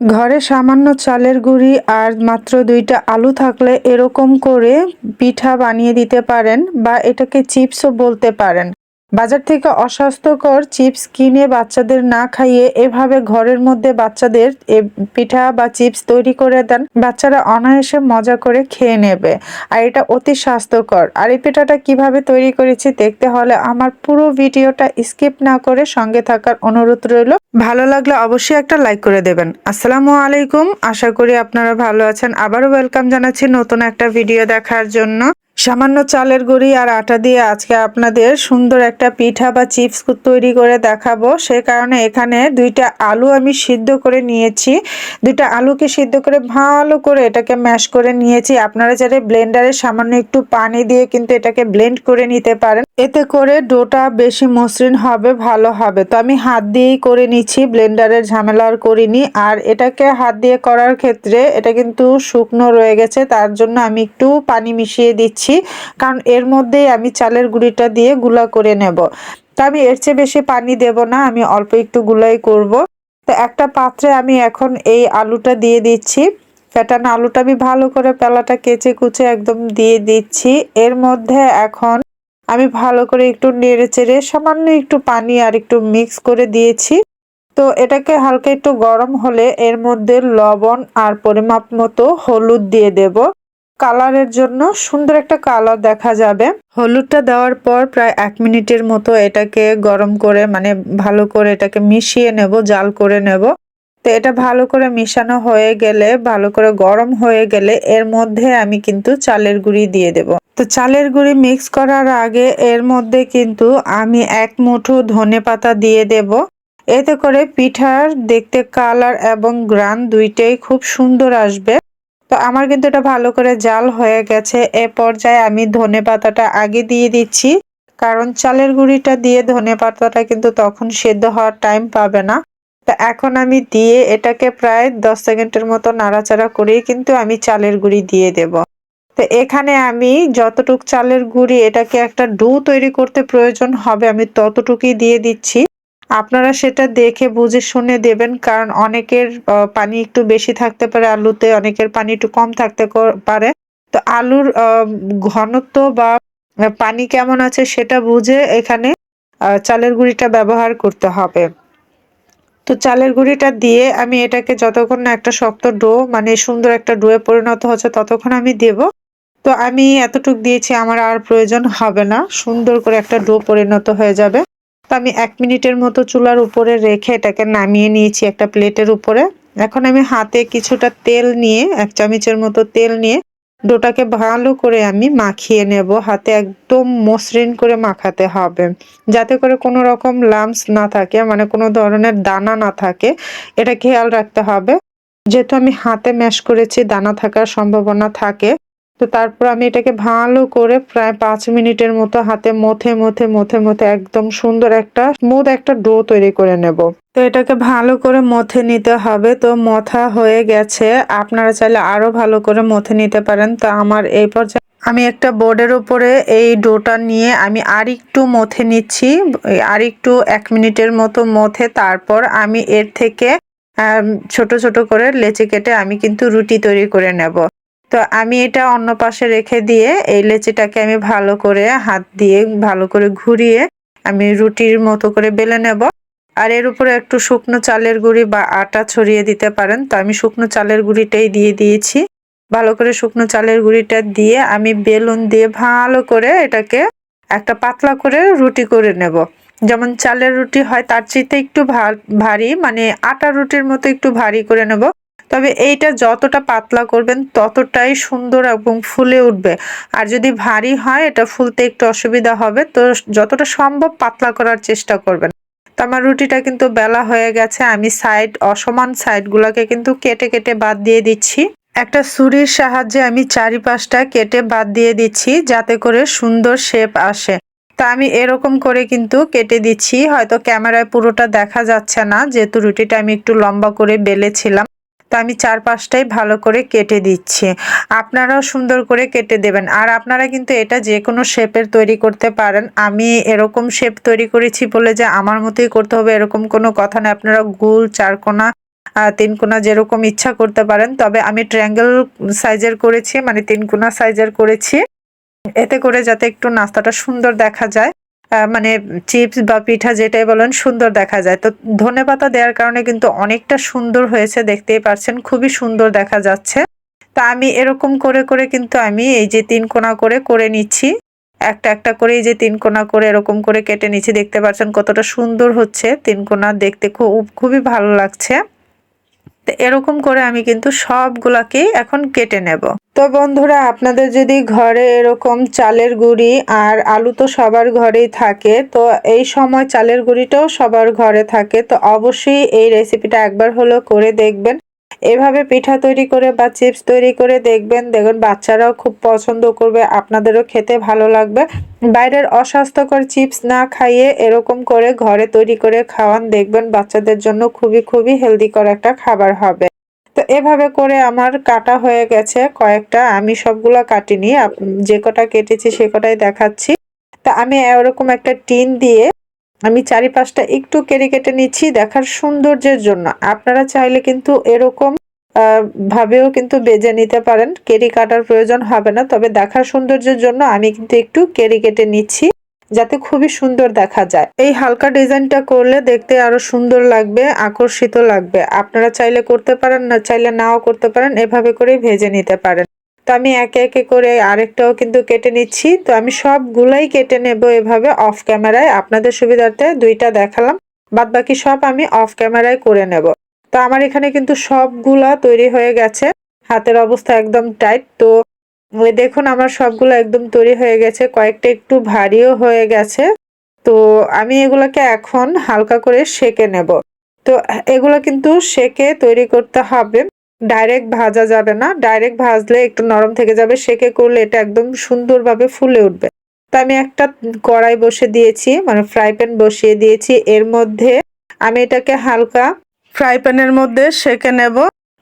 ঘরে সামান্য চালের গুঁড়ি আর মাত্র দুইটা আলু থাকলে এরকম করে পিঠা বানিয়ে দিতে পারেন বা এটাকে চিপসও বলতে পারেন। বাজার থেকে অস্বাস্থ্যকর চিপস কিনে বাচ্চাদের না খাইয়ে এভাবে ঘরের মধ্যে বাচ্চাদের পিঠা বা চিপস তৈরি করে দেন, বাচ্চারা অনায়াসে মজা করে খেয়ে নেবে। আর এটা অতি স্বাস্থ্যকর। আর এই পিঠাটা কীভাবে তৈরি করেছি দেখতে হলে আমার পুরো ভিডিওটা স্কিপ না করে সঙ্গে থাকার অনুরোধ রইল। ভালো লাগলে অবশ্যই একটা লাইক করে দেবেন। আসসালামু আলাইকুম। আশা করি আপনারা ভালো আছেন। আবারও ওয়েলকাম জানাচ্ছি নতুন একটা ভিডিও দেখার জন্য। সামান্য চালের গুঁড়ি আর আটা দিয়ে আজকে আপনাদের সুন্দর একটা পিঠা বা চিপস তৈরি করে দেখাবো। সে কারণে এখানে দুইটা আলু আমি সিদ্ধ করে নিয়েছি। দুইটা আলুকে সিদ্ধ করে ভালো করে এটাকে ম্যাশ করে নিয়েছি। আপনারা যারা ব্লেন্ডারে সামান্য একটু পানি দিয়ে কিন্তু এটাকে ব্লেন্ড করে নিতে পারেন। এতে করে ডোটা বেশি মসৃণ হবে, ভালো হবে। তো আমি হাত দিয়েই করে নিচ্ছি ব্লেন্ডারের ঝামেলা আর করিনি। আর এটাকে হাত দিয়ে করার ক্ষেত্রে এটা কিন্তু শুকনো রয়ে গেছে, তার জন্য আমি একটু পানি মিশিয়ে দিচ্ছি। কারণ এর মধ্যেই আমি চালের গুঁড়িটা দিয়ে গুলা করে নেব। তো আমি এর চেয়ে বেশি পানি দেব না, আমি অল্প একটু গুলাই করব। তো একটা পাত্রে আমি এখন এই আলুটা দিয়ে দিচ্ছি। ফ্যাটানো আলুটা আমি ভালো করে পেলাটা কেচে কুচে একদম দিয়ে দিচ্ছি। এর মধ্যে এখন আমি ভালো করে একটু নেড়ে চেড়ে সামান্য একটু পানি আর একটু মিক্স করে দিয়েছি। তো এটাকে হালকা একটু গরম হলে এর মধ্যে লবণ আর পরিমাপ মতো হলুদ দিয়ে দেব। কালারের জন্য সুন্দর একটা কালার দেখা যাবে। হলুদটা দেওয়ার পর প্রায় এক মিনিটের মতো এটাকে গরম করে মানে ভালো করে এটাকে মিশিয়ে নেব, জাল করে নেব। তো এটা ভালো করে মিশানো হয়ে গেলে, ভালো করে গরম হয়ে গেলে এর মধ্যে আমি কিন্তু চালের গুঁড়ি দিয়ে দেব। তো চালের গুঁড়ি মিক্স করার আগে এর মধ্যে কিন্তু আমি এক মুঠো ধনে পাতা দিয়ে দেব। এতে করে পিঠার দেখতে কালার এবং গ্রান দুইটাই খুব সুন্দর আসবে। তো আমার কিন্তু এটা ভালো করে জাল হয়ে গেছে। এ পর্যায়ে আমি ধনে পাতাটা আগে দিয়ে দিচ্ছি। কারণ চালের গুঁড়িটা দিয়ে ধনে পাতাটা কিন্তু তখন সেদ্ধ হওয়ার টাইম পাবে না। তো এখন আমি দিয়ে এটাকে প্রায় দশ সেকেন্ডের মতো নাড়াচাড়া করেই কিন্তু আমি চালের গুঁড়ি দিয়ে দেব। তো এখানে আমি যতটুক চালের গুঁড়ি এটাকে একটা ডো তৈরি করতে প্রয়োজন হবে আমি ততটুকুই দিয়ে দিচ্ছি। আপনারা সেটা দেখে, বুঝে, শুনে দেবেন, কারণ অনেকের পানি একটু বেশি থাকতে পারে, আলুতে অনেকের পানি একটু কম থাকতে পারে। তো আলুর ঘনত্ব বা পানি কেমন আছে সেটা বুঝে এখানে চালের গুঁড়িটা ব্যবহার করতে হবে। তো চালের গুঁড়িটা দিয়ে আমি এটাকে যতক্ষণ না একটা শক্ত ডো মানে সুন্দর একটা ডোয়ে পরিণত হচ্ছে ততক্ষণ আমি দেব। তো আমি এতটুক দিয়েছি, আমার আর প্রয়োজন হবে না। সুন্দর করে একটা ডো পরিণত হয়ে যাবে। তো আমি এক মিনিটের মতো চুলার উপরে রেখে এটাকে নামিয়ে নিয়েছি একটা প্লেটের উপরে। এখন আমি হাতে কিছুটা তেল নিয়ে, এক চামচের মতো তেল নিয়ে ডোটাকে ভালো করে আমি মাখিয়ে নেব। হাতে একদম মসৃণ করে মাখাতে হবে। যাতে করে কোনো রকম লামস না থাকে মানে কোনো ধরনের দানা না থাকে। এটা খেয়াল রাখতে হবে। যেহেতু আমি হাতে ম্যাশ করেছি, দানা থাকার সম্ভাবনা থাকে। তো তারপর আমি এটাকে ভালো করে প্রায় পাঁচ মিনিটের মতো হাতে মথে মথে মথে মথে একদম সুন্দর একটা স্মুথ একটা ডো তৈরি করে নেব। তো এটাকে ভালো করে মথে নিতে হবে। তো মথা হয়ে গেছে। আপনারা চাইলে আরও ভালো করে মথে নিতে পারেন। তো আমার এই পর্যায়ে আমি একটা বোর্ডের উপরে এই ডোটা নিয়ে আমি আরেকটু মথে নিচ্ছি। আরেকটু এক মিনিটের মতো মথে তারপর আমি এর থেকে ছোট ছোট করে লেচি কেটে আমি কিন্তু রুটি তৈরি করে নেব। তো আমি এটা অন্য পাশে রেখে দিয়ে এই লেচিটাকে আমি ভালো করে হাত দিয়ে ভালো করে ঘুরিয়ে আমি রুটির মতো করে বেলে নেব। আর এর উপরে একটু শুকনো চালের গুঁড়ি বা আটা ছড়িয়ে দিতে পারেন। তো আমি শুকনো চালের গুঁড়িটাই দিয়ে দিয়েছি। ভালো করে শুকনো চালের গুঁড়িটা দিয়ে আমি বেলুন দিয়ে ভালো করে এটাকে একটা পাতলা করে রুটি করে নেব। যেমন চালের রুটি হয় তার চেয়ে একটু ভারী মানে আটা রুটির মতো একটু ভারী করে নেব। তবে এইটা যতটা পাতলা করবেন ততটাই সুন্দর এবং ফুলে উঠবে। আর যদি ভারী হয়, এটা ফুলতে একটু অসুবিধা হবে। তো যতটা সম্ভব পাতলা করার চেষ্টা করবেন। তো আমার রুটিটা কিন্তু বেলা হয়ে গেছে। আমি সাইড অসমান সাইডগুলোকে কিন্তু কেটে কেটে বাদ দিয়ে দিচ্ছি। একটা ছুরির সাহায্যে আমি চারিপাশটা কেটে বাদ দিয়ে দিচ্ছি যাতে করে সুন্দর শেপ আসে। তা আমি এরকম করে কিন্তু কেটে দিচ্ছি। হয়তো ক্যামেরায় পুরোটা দেখা যাচ্ছে না, যেহেতু রুটিটা আমি একটু লম্বা করে বেলেছিলাম। তো আমি চার পাঁচটাই ভালো করে কেটে দিচ্ছি। আপনারাও সুন্দর করে কেটে দেবেন। আর আপনারা কিন্তু এটা যে কোনো শেপের তৈরি করতে পারেন। আমি এরকম শেপ তৈরি করেছি বলে যে আমার মতোই করতে হবে এরকম কোনো কথা নেই আপনারা গোল, চারকোনা তিন কোনা যেরকম ইচ্ছা করতে পারেন। তবে আমি ট্রায়াঙ্গেল সাইজের করেছি মানে তিন কোনা সাইজের করেছি। এতে করে যাতে একটু নাস্তাটা সুন্দর দেখা যায়। মানে চিপস বা পিঠা যেটাই বলেন সুন্দর দেখা যায়। তো ধনে পাতা দেওয়ার কারণে কিন্তু অনেকটা সুন্দর হয়েছে, দেখতেই পাচ্ছেন খুবই সুন্দর দেখা যাচ্ছে। তা আমি এরকম করে করে কিন্তু আমি এই যে তিন কোনা করে করে নিচ্ছি। একটা একটা করে এই যে তিন কোনা করে এরকম করে কেটে নিচ্ছি, দেখতে পাচ্ছেন কতটা সুন্দর হচ্ছে। তিন কোনা দেখতে খুব, খুবই ভালো লাগছে। তো এরকম করে আমি কিন্তু সবগুলাকে এখন কেটে নেব। তো বন্ধুরা, আপনাদের যদি ঘরে এরকম চালের গুঁড়ি আর আলু তো সবার ঘরেই থাকে, তো এই সময় চালের গুঁড়িটাও সবার ঘরে থাকে, তো অবশ্যই এই রেসিপিটা একবার হলো করে দেখবেন। এভাবে পিঠা তৈরি করে বা চিপস তৈরি করে দেখবেন, দেখুন বাচ্চারাও খুব পছন্দ করবে, আপনাদেরও খেতে ভালো লাগবে। বাইরের অস্বাস্থ্যকর চিপস না খাইয়ে এরকম করে ঘরে তৈরি করে খাওয়ান, দেখবেন বাচ্চাদের জন্য খুবই খুবই হেলদিকর একটা খাবার হবে। তো এভাবে করে আমার কাটা হয়ে গেছে, কয়েকটা আমি সবগুলা কাটিনি যে কটা কেটেছি সে কটাই দেখাচ্ছি। তা আমি এরকম একটা টিন দিয়ে আমি চারিপাশটা একটু কেটে কেটে নিচ্ছি দেখার সৌন্দর্যের জন্য। আপনারা চাইলে কিন্তু এরকম ভাবেও কিন্তু বেজে নিতে পারেন। কেরি কাটার প্রয়োজন হবে না, তবে দেখার সৌন্দর্যের জন্য আমি কিন্তু একটু কেরি কেটে নিচ্ছি, যাতে খুবই সুন্দর দেখা যায়। এই হালকা ডিজাইনটা করলে দেখতে আরও সুন্দর লাগবে, আকর্ষিত লাগবে। আপনারা চাইলে করতে পারেন, না চাইলে নাও করতে পারেন, এভাবে করেই ভেজে নিতে পারেন। তো আমি একে একে করে আরেকটাও কিন্তু কেটে নিচ্ছি। তো আমি সবগুলাই কেটে নেব এভাবে অফ ক্যামেরায়। আপনাদের সুবিধার্থে দুইটা দেখালাম বাদ বাকি সব আমি অফ ক্যামেরায় করে নেব। তো আমার এখানে কিন্তু সবগুলা তৈরি হয়ে গেছে। হাতের অবস্থা একদম টাইট। তো দেখুন আমার সবগুলো একদম তৈরি হয়ে গেছে। কয়েকটা একটু ভারীও হয়ে গেছে। তো আমি এগুলোকে এখন হালকা করে সেকে নেব। তো এগুলো কিন্তু সেকে তৈরি করতে হবে। ডাইরেক্ট ভাজা যাবে না। ডাইরেক্ট ভাজলে একটু নরম থেকে যাবে। সেকে করলে এটা একদম সুন্দরভাবে ফুলে উঠবে। তো আমি একটা কড়াই বসে দিয়েছি মানে ফ্রাই প্যান বসিয়ে দিয়েছি। এর মধ্যে আমি এটাকে হালকা ফ্রাই প্যানের মধ্যে সেকে নেব।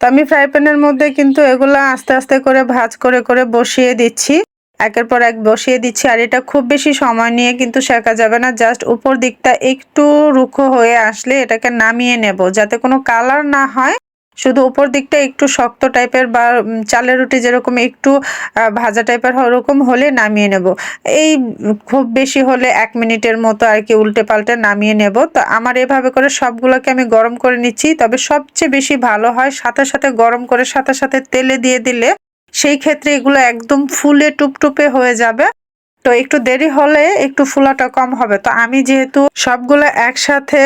তো আমি ফ্রাই প্যানের মধ্যে কিন্তু এগুলো আস্তে আস্তে করে ভাজ করে করে বসিয়ে দিচ্ছি। একের পর এক বসিয়ে দিচ্ছি। আর এটা খুব বেশি সময় নিয়ে কিন্তু শেখা যাবে না। জাস্ট উপর দিকটা একটু রুখো হয়ে আসলে এটাকে নামিয়ে নেব। যাতে কোনো কালার না হয়। শুধু উপর দিকটা একটু শক্ত টাইপের বা চালের রুটি যেরকম একটু ভাজা টাইপের ওরকম হলে নামিয়ে নেব। এই খুব বেশি হলে এক মিনিটের মতো আর কি উল্টে পাল্টে নামিয়ে নেব। তো আমার এভাবে করে সবগুলোকে আমি গরম করে নিচ্ছি। তবে সবচেয়ে বেশি ভালো হয় সাথে সাথে গরম করে সাথে সাথে তেলে দিয়ে দিলে সেই ক্ষেত্রে এগুলো একদম ফুলে টুপটুপে হয়ে যাবে। তো একটু দেরি হলে একটু ফুলাটা কম হবে। তো আমি যেহেতু সবগুলো একসাথে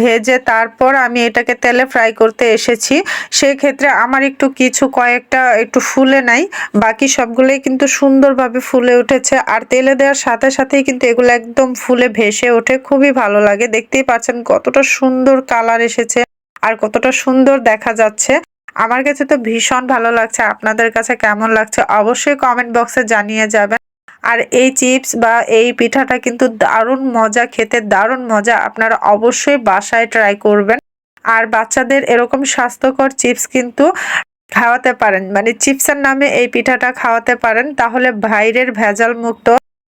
ভেজে তারপর আমি এটাকে তেলে ফ্রাই করতে এসেছি। সেই ক্ষেত্রে আমার একটু কিছু কয়েকটা একটু ফুলে নাই, বাকি সবগুলোই কিন্তু সুন্দরভাবে ফুলে উঠেছে। আর তেলে দেওয়ার সাথে সাথেই কিন্তু এগুলো একদম ফুলে ভেসে ওঠে, খুবই ভালো লাগে। দেখতেই পাচ্ছেন কতটা সুন্দর কালার এসেছে আর কতটা সুন্দর দেখা যাচ্ছে। আমার কাছে তো ভীষণ ভালো লাগছে, আপনাদের কাছে কেমন লাগছে অবশ্যই কমেন্ট বক্সে জানিয়ে যাবেন। আর এই চিপস বা এই পিঠাটা কিন্তু দারুণ মজা, খেতে দারুণ মজা। আপনারা অবশ্যই বাসায় ট্রাই করবেন। আর বাচ্চাদের এরকম স্বাস্থ্যকর চিপস কিন্তু খাওয়াতে পারেন। মানে চিপসের নামে এই পিঠাটা খাওয়াতে পারেন। তাহলে বাইরের ভেজাল মুক্ত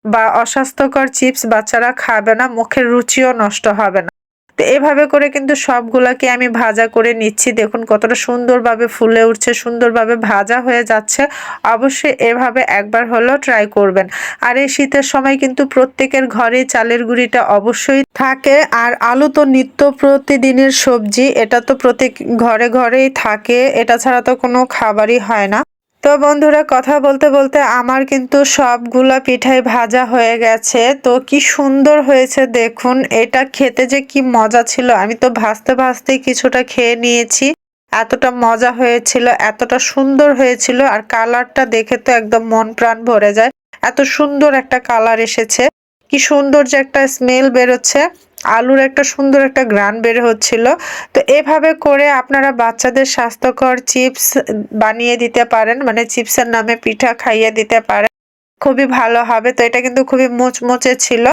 বা অস্বাস্থ্যকর চিপস বাচ্চারা খাবে না, মুখের রুচিও নষ্ট হবে না। তো এভাবে করে কিন্তু সবগুলাকে আমি ভাজা করে নিচ্ছি। দেখুন কতটা সুন্দরভাবে ফুলে উঠছে, সুন্দরভাবে ভাজা হয়ে যাচ্ছে। অবশ্যই এভাবে একবার হলেও ট্রাই করবেন। আর এই শীতের সময় কিন্তু প্রত্যেকের ঘরে চালের গুঁড়িটা অবশ্যই থাকে। আর আলু তো নিত্য প্রতিদিনের সবজি, এটা তো প্রত্যেক ঘরে ঘরেই থাকে। এটা ছাড়া তো কোনো খাবারই হয় না। তো বন্ধুরা, কথা বলতে বলতে আমার কিন্তু সবগুলা পিঠাই ভাজা হয়ে গেছে। তো কি সুন্দর হয়েছে দেখুন, এটা খেতে যে কি মজা ছিল। আমি তো ভাজতে ভাজতেই কিছুটা খেয়ে নিয়েছি। এতটা মজা হয়েছিল, এতটা সুন্দর হয়েছিল আর কালারটা দেখে তো একদম মন প্রাণ ভরে যায়। এত সুন্দর একটা কালার এসেছে। কি সুন্দর যে একটা স্মেল বেরোচ্ছে। আলুর একটা সুন্দর একটা গ্রান বের হচ্ছিল। তো এভাবে করে আপনারা বাচ্চাদের স্বাস্থ্যকর চিপস বানিয়ে দিতে পারেন মানে চিপসের নামে পিঠা খাইয়ে দিতে পারেন। খুবই ভালো হবে। তো এটা কিন্তু খুবই মুচমুচে ছিল।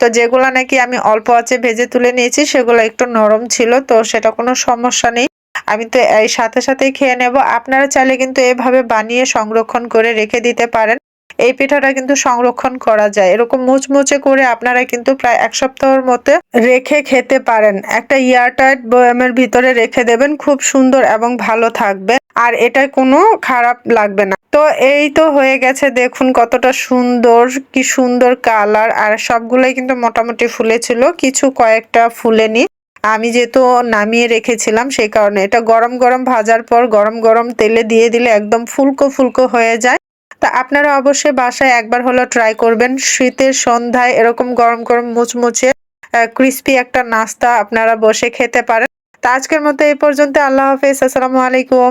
তো যেগুলো নাকি আমি অল্প আঁচে ভেজে তুলে নিয়েছি, সেগুলো একটু নরম ছিল। তো সেটা কোনো সমস্যা নেই। আমি তো এই সাথে সাথেই খেয়ে নেব। আপনারা চাইলে কিন্তু এভাবে বানিয়ে সংরক্ষণ করে রেখে দিতে পারেন। এই পিঠাটা কিন্তু সংরক্ষণ করা যায়। এরকম মুচমুচে করে আপনারা কিন্তু প্রায় এক সপ্তাহের মতো রেখে খেতে পারেন। একটা এয়ারটাইট বয়ামের ভিতরে রেখে দেবেন, খুব সুন্দর এবং ভালো থাকবে। আর এটা কোনো খারাপ লাগবে না। তো এই তো হয়ে গেছে, দেখুন কতটা সুন্দর, কি সুন্দর কালার। আর সবগুলোই কিন্তু মোটামুটি ফুলেছিল কিছু কয়েকটা ফুলেনি। আমি যেহেতু নামিয়ে রেখেছিলাম, সেই কারণে। এটা গরম গরম ভাজার পর গরম গরম তেলে দিয়ে দিলে একদম ফুলকো ফুলকো হয়ে যায়। তা আপনারা অবশ্যই বাসায় একবার হলো ট্রাই করবেন। শীতের সন্ধ্যায় এরকম গরম গরম মুচমুচে ক্রিস্পি একটা নাস্তা আপনারা বসে খেতে পারেন। তা আজকের মতো এই পর্যন্ত। আল্লাহ হাফেজ। আসসালামু আলাইকুম।